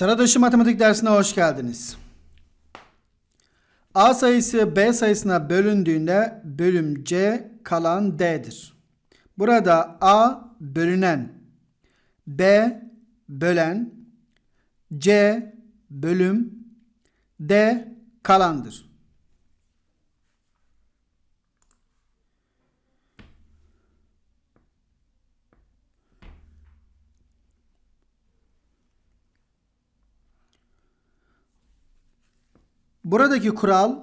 Sıra dışı matematik dersine hoş geldiniz. A sayısı B sayısına bölündüğünde bölüm C kalan D'dir. Burada A bölünen, B bölen, C bölüm, D kalandır. Buradaki kural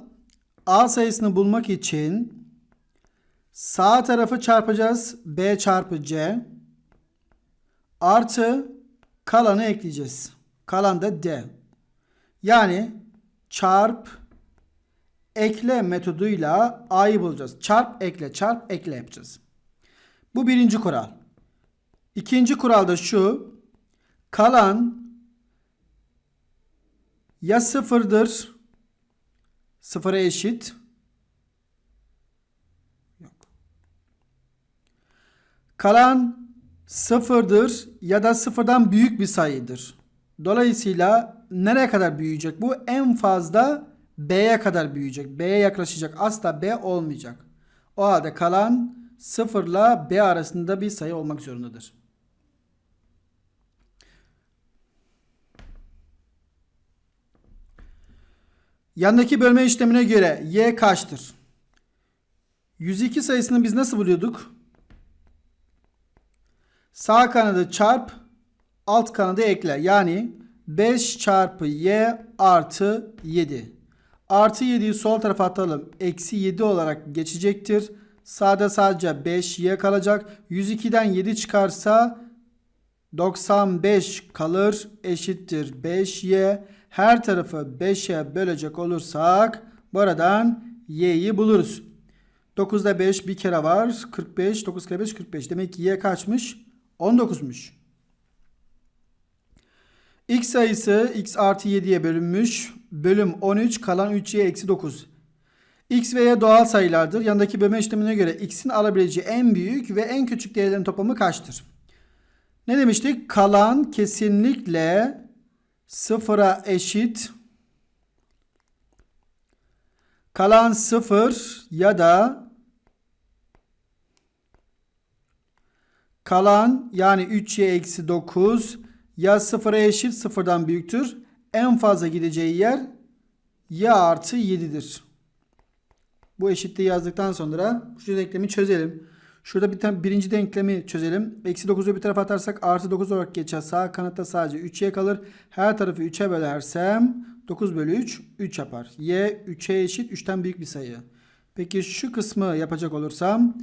A sayısını bulmak için sağ tarafı çarpacağız. B çarpı C artı kalanı ekleyeceğiz. Kalan da D. Yani çarp ekle metoduyla A'yı bulacağız. Çarp ekle çarp ekle yapacağız. Bu birinci kural. İkinci kural da şu. Kalan ya sıfırdır sıfıra eşit yok. Kalan sıfırdır ya da sıfırdan büyük bir sayıdır. Dolayısıyla nereye kadar büyüyecek bu? En fazla B'ye kadar büyüyecek. B'ye yaklaşacak. Asla B olmayacak. O halde kalan sıfırla B arasında bir sayı olmak zorundadır. Yandaki bölme işlemine göre y kaçtır? 102 sayısını biz nasıl buluyorduk? Sağ kanadı çarp, alt kanadı ekle. Yani 5 çarpı y artı 7. Artı 7'yi sol tarafa atalım. Eksi 7 olarak geçecektir. Sağda sadece 5y kalacak. 102'den 7 çıkarsa 95 kalır eşittir 5y. Her tarafı 5'e bölecek olursak buradan y'yi buluruz. 9'da 5 bir kere var. 45. 9 kere 5 45. Demek ki y kaçmış? 19'muş. X sayısı x artı 7'ye bölünmüş. Bölüm 13 kalan 3y eksi 9. X ve y doğal sayılardır. Yanındaki bölme işlemine göre x'in alabileceği en büyük ve en küçük değerlerin toplamı kaçtır? Ne demiştik? Kalan kesinlikle sıfıra eşit. Kalan sıfır ya da kalan yani 3y eksi 9 ya sıfıra eşit sıfırdan büyüktür. En fazla gideceği yer y artı 7'dir. Bu eşitliği yazdıktan sonra şu denklemi çözelim. Şurada bir tane birinci denklemi çözelim. Eksi 9'u bir tarafa atarsak artı 9 olarak geçer. Sağ kanatta sadece 3y kalır. Her tarafı 3'e bölersem 9 bölü 3 3 yapar. y 3'e eşit 3'ten büyük bir sayı. Peki şu kısmı yapacak olursam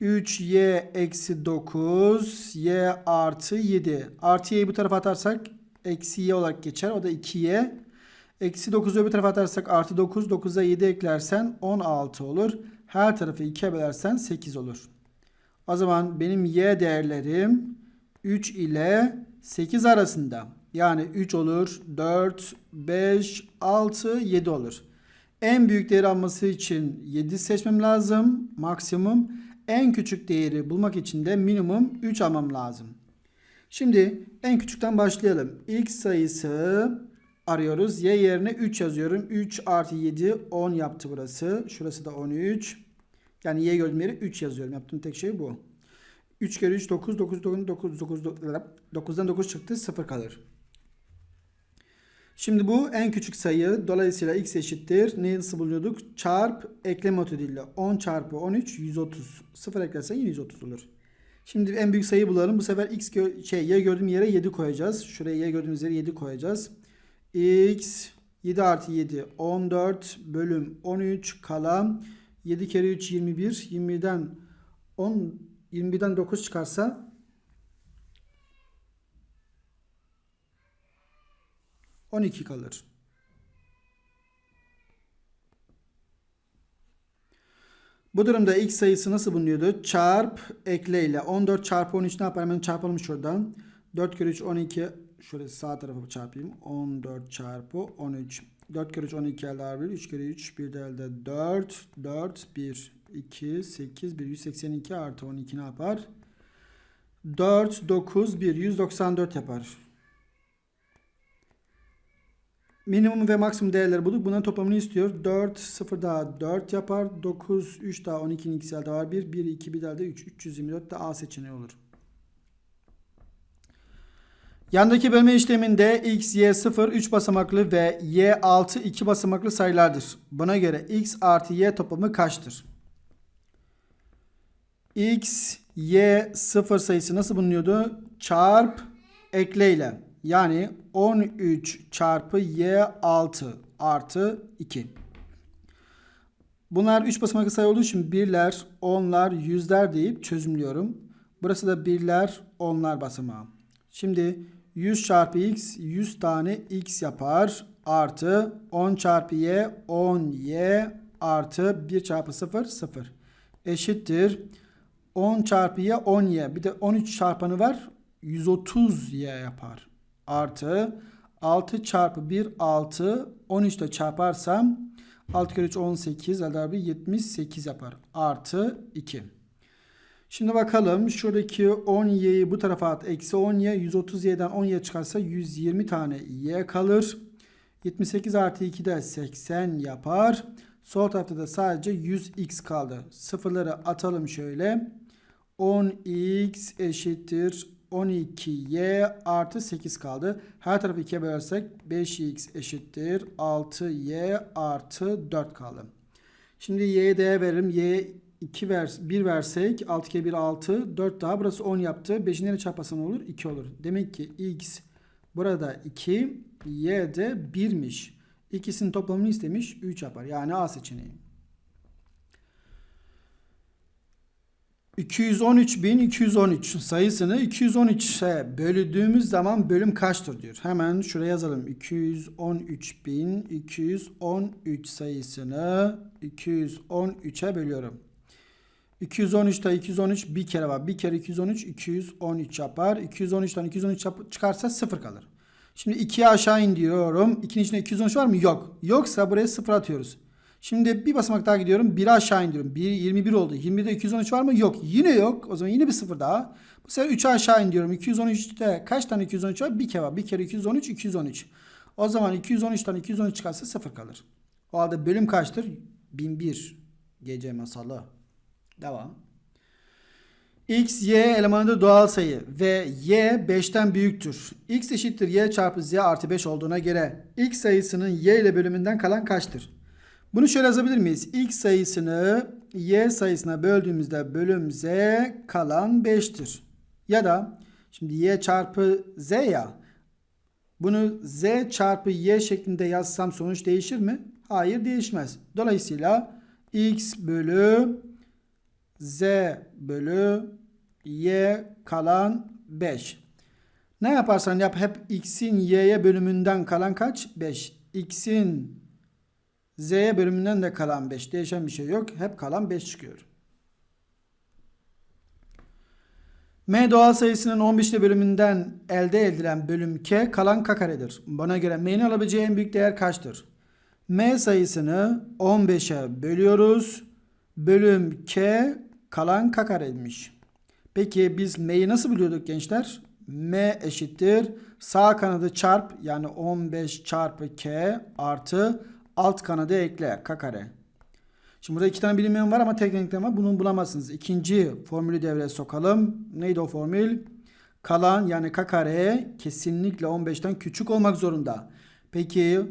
3y eksi 9 y artı 7. Artı y'yi bu tarafa atarsak eksi y olarak geçer. O da 2y. Eksi 9'u öbür tarafa atarsak artı 9. 9'a 7 eklersen 16 olur. Her tarafı 2'ye bölersen 8 olur. O zaman benim y değerlerim 3 ile 8 arasında. Yani 3 olur, 4, 5, 6, 7 olur. En büyük değeri alması için 7 seçmem lazım. Maksimum. En küçük değeri bulmak için de minimum 3 almam lazım. Şimdi en küçükten başlayalım. X sayısı arıyoruz. Y yerine 3 yazıyorum. 3 artı 7 10 yaptı burası. Şurası da 13. Yani y gördüğüm yere 3 yazıyorum. Yaptığım tek şey bu. 3 kere 3 9 9 9 9 9 9'dan 9 çıktı 0 kalır. Şimdi bu en küçük sayı. Dolayısıyla x eşittir. Neyi nasıl buluyorduk? Çarp ekleme metoduyla. 10 çarpı 13 130. 0 eklersen yine 130 olur. Şimdi en büyük sayıyı bulalım. Bu sefer x şey y gördüğüm yere 7 koyacağız. Şuraya y gördüğümüz yere 7 koyacağız. x 7 artı 7 14 bölüm 13 kalan 7 kere 3 21. 20'den 10 21'den 9 çıkarsa 12 kalır. Bu durumda x sayısı nasıl bulunuyordu? Çarp ekle ile 14 çarpı 13 ne yapar? Hemen çarpalım şuradan. 4 kere 3 12. Şöyle sağ tarafa çarpayım. 14 çarpı 13. 4 kere 3 12 elde 1. 3 kere 3 1 de elde 4. 4 1 2 8 1 182 artı 12 ne yapar? 4 9 1 194 yapar. Minimum ve maksimum değerleri bulduk. Bunların toplamını istiyor. 4, 0 daha 4 yapar. 9, 3 daha 12'nin ikisi elde var. 1, 1, 2, bir da 3. 324 de A seçeneği olur. Yandaki bölme işleminde x, y 0 3 basamaklı ve y 6 2 basamaklı sayılardır. Buna göre x artı y toplamı kaçtır? x, y 0 sayısı nasıl bulunuyordu? Çarp ekleyle. Yani 13 çarpı y 6 artı 2. Bunlar 3 basamaklı sayı olduğu için birler, onlar, yüzler deyip çözümlüyorum. Burası da birler, onlar basamağı. Şimdi 100 çarpı x 100 tane x yapar. Artı 10 çarpı y 10y artı 1 çarpı 0 0. Eşittir. 10 çarpı y 10y. Bir de 13 çarpanı var. 130y yapar. Artı 6 çarpı 1 6. 13 ile çarparsam 6 kere 3 18 elde abi 78 yapar. Artı 2. Şimdi bakalım şuradaki 10y'yi bu tarafa at. Eksi 10y 130y'den 10y çıkarsa 120 tane y kalır. 78 artı 2 de 80 yapar. Sol tarafta da sadece 100x kaldı. Sıfırları atalım şöyle. 10x eşittir 12y artı 8 kaldı. Her tarafı 2'ye bölersek 5x eşittir 6y artı 4 kaldı. Şimdi y'ye değer veririm. y 2 vers 1 versek 6 kere 1 6 4 daha burası 10 yaptı. 5'in nereye çarpasam olur? 2 olur. Demek ki x burada 2 y de 1'miş. İkisinin toplamını istemiş 3 yapar. Yani A seçeneği. 213.213 sayısını 213'e böldüğümüz zaman bölüm kaçtır diyor. Hemen şuraya yazalım. 213.213 sayısını 213'e bölüyorum. 213'te 213 bir kere var. Bir kere 213 213 yapar. 213'ten 213 yap- çıkarsa 0 kalır. Şimdi 2'ye aşağı in diyorum. 2'nin içinde 213 var mı? Yok. Yoksa buraya 0 atıyoruz. Şimdi bir basamak daha gidiyorum. 1'i aşağı indiriyorum. 1 21 oldu. 20'de 213 var mı? Yok. Yine yok. O zaman yine bir 0 daha. Bu sefer 3'e aşağı indiriyorum. 213'te kaç tane 213 var? Bir kere var. Bir kere 213 213. O zaman 213'ten 213 çıkarsa 0 kalır. O halde bölüm kaçtır? 1001. Gece masalı. Devam. X, Y elemanında doğal sayı ve Y 5'ten büyüktür. X eşittir Y çarpı Z artı 5 olduğuna göre X sayısının Y ile bölümünden kalan kaçtır? Bunu şöyle yazabilir miyiz? X sayısını Y sayısına böldüğümüzde bölüm Z kalan 5'tir. Ya da şimdi Y çarpı Z ya bunu Z çarpı Y şeklinde yazsam sonuç değişir mi? Hayır değişmez. Dolayısıyla X bölü Z bölü Y kalan 5. Ne yaparsan yap hep X'in Y'ye bölümünden kalan kaç? 5. X'in Z'ye bölümünden de kalan 5. Değişen bir şey yok. Hep kalan 5 çıkıyor. M doğal sayısının 15 ile bölümünden elde edilen bölüm K kalan K karedir. Buna göre M'nin alabileceği en büyük değer kaçtır? M sayısını 15'e bölüyoruz. Bölüm K kalan K kareymiş. Peki biz M'yi nasıl biliyorduk gençler? M eşittir. Sağ kanadı çarp yani 15 çarpı K artı alt kanadı ekle K kare. Şimdi burada iki tane bilinmeyen var ama tek var. Bunu bulamazsınız. İkinci formülü devreye sokalım. Neydi o formül? Kalan yani K kare kesinlikle 15'ten küçük olmak zorunda. Peki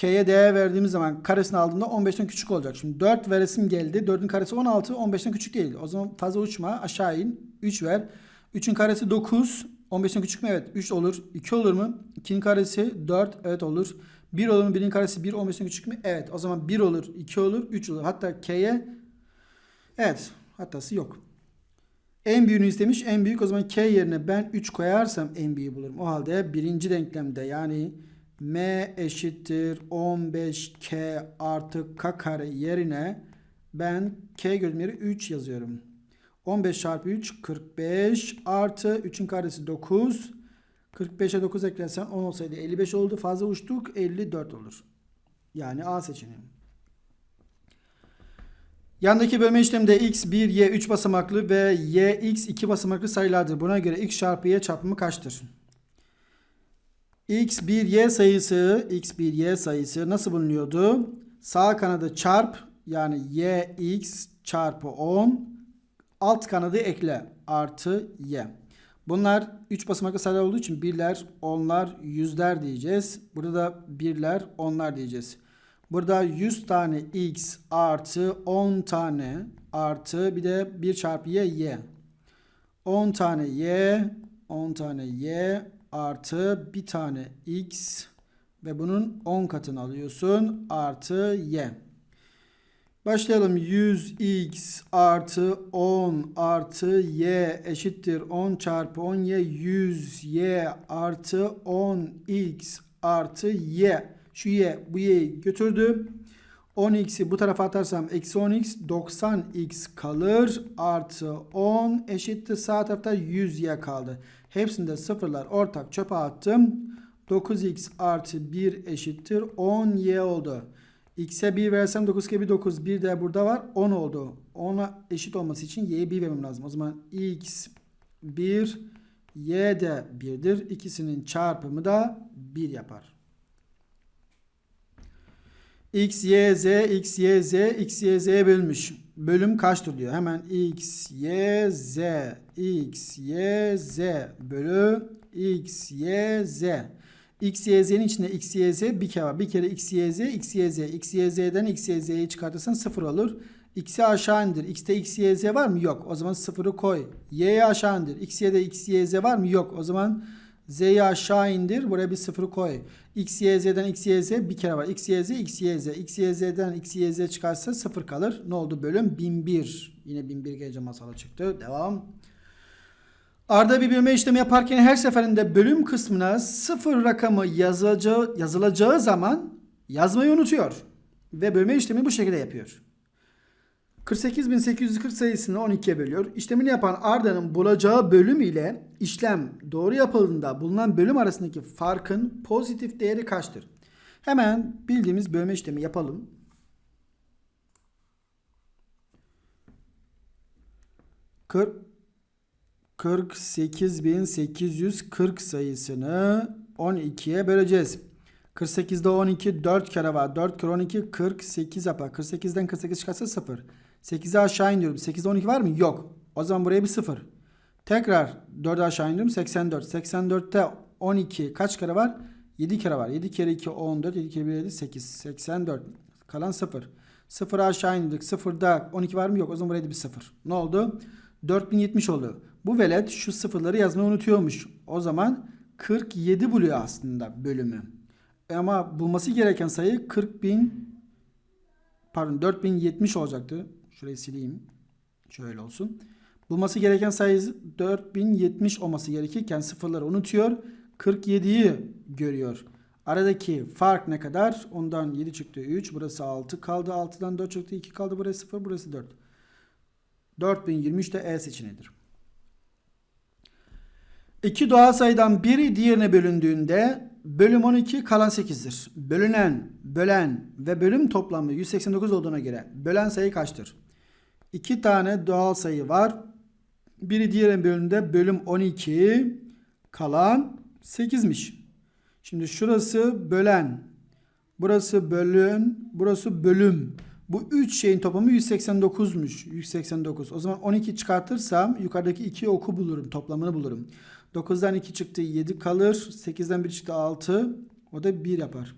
K'ye değer verdiğimiz zaman karesini aldığında 15'ten küçük olacak. Şimdi 4 veresim geldi. 4'ün karesi 16. 15'ten küçük değil. O zaman fazla uçma. Aşağı in. 3 ver. 3'ün karesi 9. 15'ten küçük mü? Evet. 3 olur. 2 olur mu? 2'nin karesi 4. Evet olur. 1 olur mu? 1'in karesi 1. 15'ten küçük mü? Evet. O zaman 1 olur. 2 olur. 3 olur. Hatta K'ye evet. Hatası yok. En büyüğünü istemiş. En büyük o zaman K yerine ben 3 koyarsam en büyüğü bulurum. O halde birinci denklemde yani M eşittir 15K artı K kare yerine ben K gördüğüm yere 3 yazıyorum. 15 çarpı 3 45 artı 3'ün karesi 9. 45'e 9 eklersen 10 olsaydı 55 oldu. Fazla uçtuk 54 olur. Yani A seçeneği. Yandaki bölme işleminde x 1, y 3 basamaklı ve y x 2 basamaklı sayılardır. Buna göre x çarpı y çarpımı kaçtır? X bir y sayısı x bir y sayısı nasıl bulunuyordu? Sağ kanadı çarp yani y x çarpı 10 alt kanadı ekle artı y. Bunlar 3 basamaklı sayılar olduğu için birler, onlar, yüzler diyeceğiz. Burada da birler, onlar diyeceğiz. Burada 100 tane x artı 10 tane artı bir de 1 çarpı y y. 10 tane y, 10 tane y artı bir tane x ve bunun 10 katını alıyorsun artı y. Başlayalım. 100x artı 10 artı y eşittir 10 çarpı 10y 100y artı 10x artı y. Şu y bu y'yi götürdü. 10x'i bu tarafa atarsam eksi 10x 90x kalır artı 10 eşittir sağ tarafta 100y kaldı. Hepsinde sıfırlar ortak çöpe attım. 9x artı 1 eşittir 10y oldu. X'e 1 versem 9 kere 1 9. 1 de burada var. 10 oldu. 10'a eşit olması için y'ye 1 vermem lazım. O zaman x 1 y de 1'dir. İkisinin çarpımı da 1 yapar. X, y, z, x, y, z, x, y, z'ye bölmüş. Bölüm kaçtır diyor. Hemen x, y, z, x, y, z bölü x, y, z. X, Y, Z'nin içinde X, Y, Z bir kere var. Bir kere X, Y, Z, X, Y, Z. X, Y, Z'den X, Y, Z'yi çıkartırsan sıfır olur. X'i aşağı indir. X'te X, Y, Z var mı? Yok. O zaman sıfırı koy. Y'yi aşağı indir. X, Y'de X, Y, Z var mı? Yok. O zaman Z'yi aşağı indir. Buraya bir sıfırı koy. X, Y, Z'den X, Y, Z bir kere var. X, Y, Z, X, Y, Z. X, Y, Z'den X, Y, Z çıkarsa sıfır kalır. Ne oldu bölüm? 1001. Yine 1001 gece masala çıktı. Devam. Arda bir bölme işlemi yaparken her seferinde bölüm kısmına sıfır rakamı yazacağı, yazılacağı zaman yazmayı unutuyor. Ve bölme işlemi bu şekilde yapıyor. 48.840 sayısını 12'ye bölüyor. İşlemini yapan Arda'nın bulacağı bölüm ile işlem doğru yapıldığında bulunan bölüm arasındaki farkın pozitif değeri kaçtır? Hemen bildiğimiz bölme işlemi yapalım. 40 48.840 sayısını 12'ye böleceğiz. 48'de 12 4 kere var. 4 kere 12 48 yapar. 48'den 48 çıkarsa 0. 8'i aşağı indiriyorum. 8'de 12 var mı? Yok. O zaman buraya bir 0. Tekrar 4'ü aşağı indiriyorum. 84. 84'te 12 kaç kere var? 7 kere var. 7 kere 2 14. 7 kere 1 7 8. 84. Kalan 0. 0'ı aşağı indirdik. 0'da 12 var mı? Yok. O zaman buraya da bir 0. Ne oldu? 4070 oldu. Bu velet şu sıfırları yazmayı unutuyormuş. O zaman 47 buluyor aslında bölümü. Ama bulması gereken sayı 40.000 pardon 4070 olacaktı. Şurayı sileyim. Şöyle olsun. Bulması gereken sayı 4070 olması gerekirken sıfırları unutuyor. 47'yi görüyor. Aradaki fark ne kadar? Ondan 7 çıktı 3. Burası 6 kaldı. 6'dan 4 çıktı 2 kaldı. Burası 0. Burası 4. 4023 de E seçeneğidir. İki doğal sayıdan biri diğerine bölündüğünde bölüm 12 kalan 8'dir. Bölünen, bölen ve bölüm toplamı 189 olduğuna göre bölen sayı kaçtır? İki tane doğal sayı var. Biri diğerine bölündüğünde bölüm 12 kalan 8'miş. Şimdi şurası bölen, burası bölün, burası bölüm. Bu üç şeyin toplamı 189'muş. 189. O zaman 12 çıkartırsam yukarıdaki iki oku bulurum. Toplamını bulurum. 9'dan 2 çıktı 7 kalır. 8'den 1 çıktı 6. O da 1 yapar.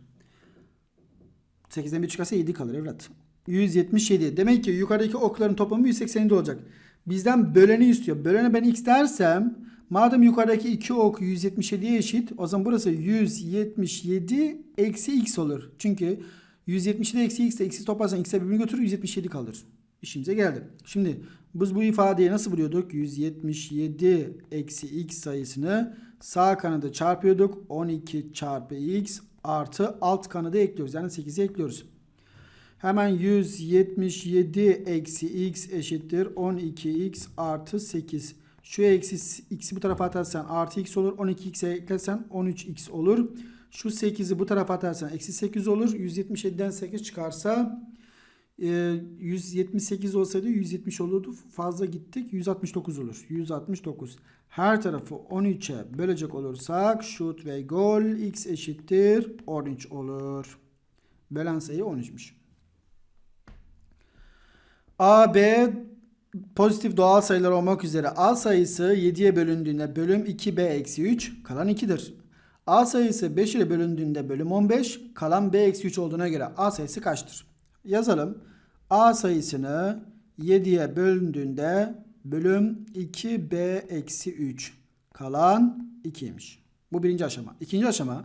8'den 1 çıkarsa 7 kalır evlat. 177. Demek ki yukarıdaki okların toplamı 187 olacak. Bizden böleni istiyor. Bölene ben x dersem madem yukarıdaki iki ok 177'ye eşit o zaman burası 177 eksi x olur. Çünkü 177 eksi x de x'i toplarsan x'e birbirini götürür 177 kalır. İşimize geldi. Şimdi biz bu ifadeyi nasıl buluyorduk? 177 eksi x sayısını sağ kanada çarpıyorduk. 12 çarpı x artı alt kanada ekliyoruz. Yani 8'i ekliyoruz. Hemen 177 eksi x eşittir 12x artı 8. Şu eksi x'i bu tarafa atarsan artı x olur. 12x'e eklersen 13x olur. Şu 8'i bu tarafa atarsan eksi 8 olur. 177'den 8 çıkarsa Ee, 178 olsaydı 170 olurdu. Fazla gittik. 169 olur. 169. Her tarafı 13'e bölecek olursak şut ve gol x eşittir 13 olur. Bölen sayı 13'müş. A, B pozitif doğal sayılar olmak üzere A sayısı 7'ye bölündüğünde bölüm 2B eksi 3 kalan 2'dir. A sayısı 5 ile bölündüğünde bölüm 15 kalan B eksi 3 olduğuna göre A sayısı kaçtır? Yazalım. A sayısını 7'ye bölündüğünde bölüm 2B eksi 3 kalan 2'ymiş. Bu birinci aşama. İkinci aşama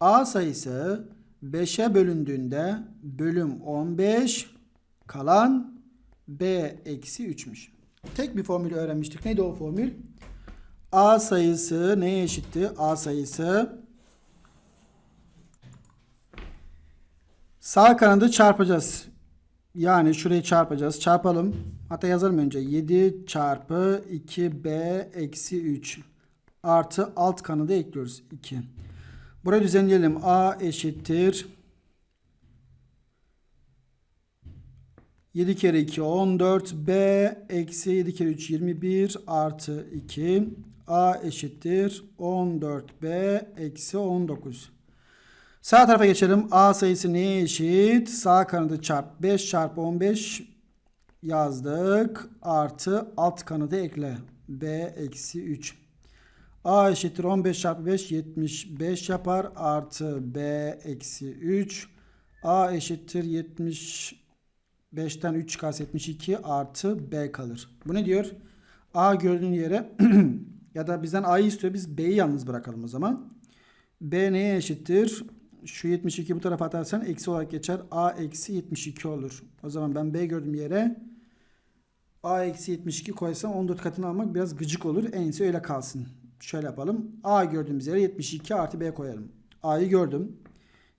A sayısı 5'e bölündüğünde bölüm 15 kalan B eksi 3'müş. Tek bir formülü öğrenmiştik. Neydi o formül? A sayısı neye eşitti? A sayısı sağ kanadı çarpacağız. Yani şurayı çarpacağız. Çarpalım. Hatta yazalım önce. 7 çarpı 2B eksi 3 artı alt kanadı ekliyoruz. 2. Burayı düzenleyelim. A eşittir 7 kere 2 14 B eksi 7 kere 3 21 artı 2 A eşittir 14B eksi 19. Sağ tarafa geçelim. A sayısı neye eşit? Sağ kanadı çarp 5 çarpı 15 yazdık. Artı alt kanadı ekle. B eksi 3. A eşittir 15 çarpı 5 75 yapar. Artı B eksi 3. A eşittir 70 5'ten 3 çıkarsa 72 artı B kalır. Bu ne diyor? A gördüğün yere ya da bizden A'yı istiyor. Biz B'yi yalnız bırakalım o zaman. B neye eşittir? Şu 72 bu tarafa atarsan eksi olarak geçer. A eksi 72 olur. O zaman ben B gördüğüm yere A eksi 72 koysam 14 katını almak biraz gıcık olur. En iyisi öyle kalsın. Şöyle yapalım. A gördüğümüz yere 72 artı B koyalım. A'yı gördüm.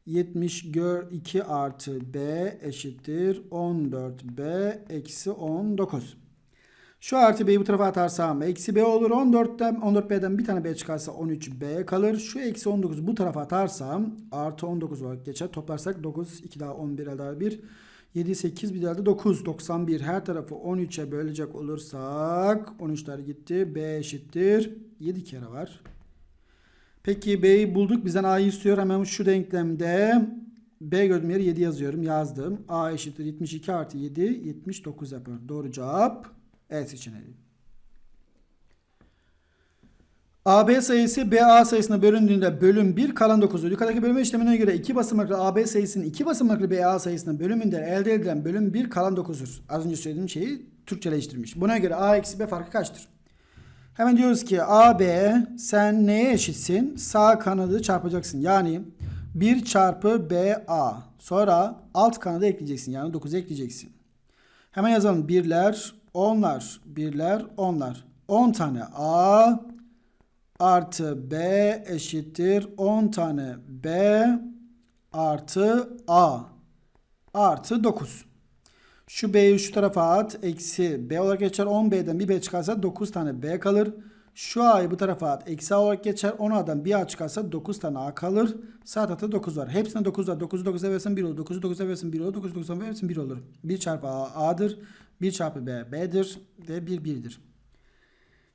72 artı B eşittir 14B eksi 19. Şu artı B'yi bu tarafa atarsam eksi B olur. 14'ten 14B'den bir tane B çıkarsa 13B kalır. Şu eksi 19 bu tarafa atarsam artı 19 olarak geçer. Toplarsak 9, 2 daha 11 elde 1. 7, 8 bir daha da 9, 91. Her tarafı 13'e bölecek olursak 13'ler gitti. B eşittir 7 kere var. Peki B'yi bulduk. Bizden A'yı istiyor. Hemen şu denklemde B gördüğüm yere 7 yazıyorum. Yazdım. A eşittir 72 artı 7 79 yapar. Doğru cevap E seçeneği. AB sayısı BA sayısına bölündüğünde bölüm 1 kalan 9'dur. Yukarıdaki bölme işlemine göre 2 basamaklı AB sayısının 2 basamaklı BA sayısının bölümünde elde edilen bölüm 1 kalan 9'dur. Az önce söylediğim şeyi Türkçeleştirmiş. Buna göre A eksi B farkı kaçtır? Hemen diyoruz ki AB sen neye eşitsin? Sağ kanadı çarpacaksın. Yani 1 çarpı BA. Sonra alt kanadı ekleyeceksin. Yani 9 ekleyeceksin. Hemen yazalım. Birler, onlar. Birler, onlar. 10 tane A artı B eşittir 10 tane B artı A artı 9. Şu B'yi şu tarafa at. Eksi B olarak geçer. 10B'den bir B çıkarsa 9 tane B kalır. Şu A'yı bu tarafa at. Eksi A olarak geçer. 10 A'dan bir A çıkarsa 9 tane A kalır. Sağ tarafta 9 var. Hepsine 9 var. 9'u 9'a versen 1 olur. 9'u 9'a versen 1 olur. 9'u 9'a versen 1 olur. 1 çarpı A A'dır. 1 çarpı B B'dir. Ve 1 1'dir.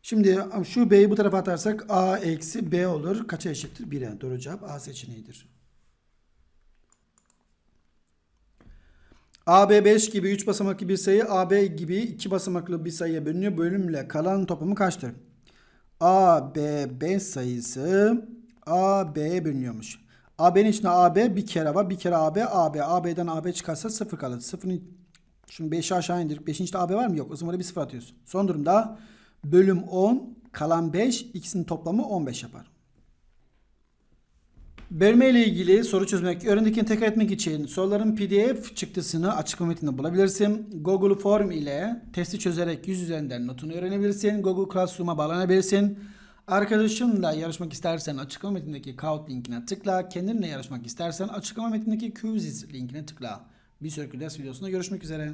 Şimdi şu B'yi bu tarafa atarsak A eksi B olur. Kaça eşittir? 1'e. Doğru cevap A seçeneğidir. AB 5 gibi 3 basamaklı bir sayı AB gibi 2 basamaklı bir sayıya bölünüyor. Bölümle kalan toplamı kaçtır? AB 5 sayısı AB'ye bölünüyormuş. AB'nin içinde AB bir kere var. Bir kere AB, AB. AB'den AB çıkarsa 0 kalır. 0'ın şimdi 5'i aşağı indirdik. 5'in içinde AB var mı? Yok. O zaman bir 0 atıyorsun. Son durumda bölüm 10 kalan 5 ikisinin toplamı 15 yapar. Bölme ile ilgili soru çözmek, öğrendikini tekrar etmek için soruların PDF çıktısını açıklama metninde bulabilirsin. Google Form ile testi çözerek yüz üzerinden notunu öğrenebilirsin. Google Classroom'a bağlanabilirsin. Arkadaşınla yarışmak istersen açıklama metnindeki Kahoot linkine tıkla. Kendinle yarışmak istersen açıklama metnindeki Quizzes linkine tıkla. Bir sonraki ders videosunda görüşmek üzere.